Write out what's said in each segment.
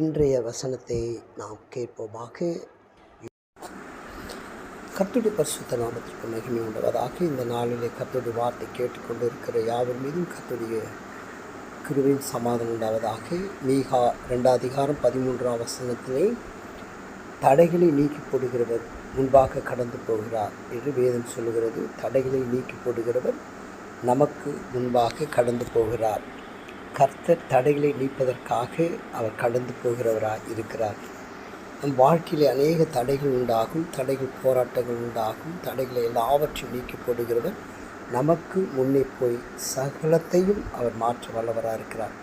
இன்றைய வசனத்தை நாம் கேட்போமாக. கர்த்தருடைய பரிசுத்த நாமத்திற்கு மகிமை உண்டவதாக. இந்த நாளிலே கத்துடைய வார்த்தை கேட்டுக்கொண்டு இருக்கிற யாவர் மீதும் கத்துடைய கிருவின் சமாதானம் உண்டாவதாக. மீகா ரெண்டாம் அதிகாரம் பதிமூன்றாம் வசனத்திலே தடைகளை நீக்கி போடுகிறவர் முன்பாக கடந்து போகிறார் என்று வேதம் சொல்லுகிறது. தடைகளை நீக்கி போடுகிறவர் நமக்கு முன்பாக கடந்து போகிறார் கர்த்தர் தடைகளை நீப்பதற்காக அவர் கடந்து போகிறவராக இருக்கிறார். நம் வாழ்க்கையில் அநேக தடைகள் உண்டாகும் தடைகள் போராட்டங்கள் உண்டாகும் தடைகளை எல்லாவற்றையும் நீக்கி போடுகிறவர் நமக்கு முன்னே போய் சகலத்தையும் அவர் மாற்ற வல்லவராக இருக்கிறார்.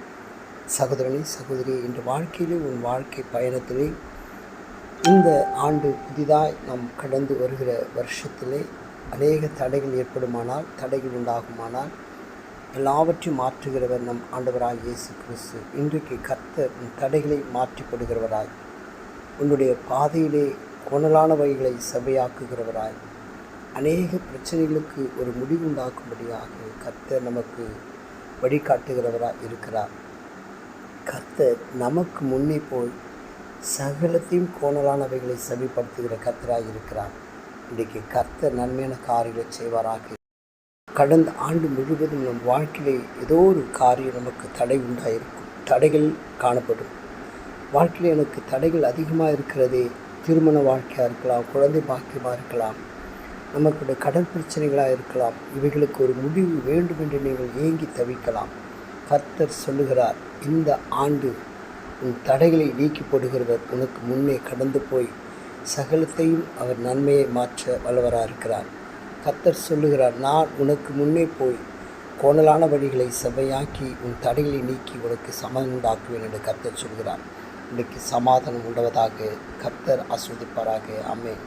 சகோதரனே சகோதரி இன்று வாழ்க்கையிலே உன் வாழ்க்கை பயணத்திலே இந்த ஆண்டு புதிதாய் நாம் கடந்து வருகிற வருஷத்திலே அநேக தடைகள் ஏற்படுமானால் தடைகள் உண்டாகுமானால் எல்லாவற்றையும் மாற்றுகிறவர் நம் ஆண்டவராய் இயேசு கிறிஸ்து. இன்றைக்கு கர்த்தர் உன் தடைகளை மாற்றி கொடுகிறவராய் உன்னுடைய பாதையிலே கோணலான வழிகளை சபையாக்குகிறவராய் அநேக பிரச்சனைகளுக்கு ஒரு முடிவு உண்டாக்கும்படியாக கர்த்தர் நமக்கு வழிகாட்டுகிறவராய் இருக்கிறார். கர்த்தர் நமக்கு முன்னே போய் சகலத்தையும் கோணலானவைகளை சபிப்படுத்துகிற கர்த்தராக இருக்கிறார். இன்றைக்கு கர்த்தர் நன்மையான காரியங்களை செய்வாராக. கடந்த ஆண்டு முழுவதும் நம் வாழ்க்கையிலே ஏதோ ஒரு காரியம் நமக்கு தடை உண்டாயிருக்கும். தடைகள் காணப்படும். வாழ்க்கையில் எனக்கு தடைகள் அதிகமாக இருக்கிறதே திருமண வாழ்க்கையாக இருக்கலாம் குழந்தை பாக்கியமாக இருக்கலாம் நமக்குடைய கடன் பிரச்சனைகளாக இருக்கலாம் இவைகளுக்கு ஒரு முடிவு வேண்டும் என்று நீங்கள் ஏங்கி தவிக்கலாம். கர்த்தர் சொல்லுகிறார் இந்த ஆண்டு உன் தடைகளை நீக்கி போடுகிறவர் உனக்கு முன்னே கடந்து போய் சகலத்தையும் அவர் நன்மையை மாற்ற வல்லவராக இருக்கிறார் கர்த்தர் சொல்லுகிறார் நான் உனக்கு முன்னே போய் கோணலான வழிகளை செவையாக்கி உன் தடைகளை நீக்கி உனக்கு சமாதானம் உண்டாக்குவேன் என்று கர்த்தர் சொல்கிறார் இன்றைக்கு சமாதானம் உண்டவதாக கர்த்தர் ஆஸ்வதிப்பாராக அம்மேன்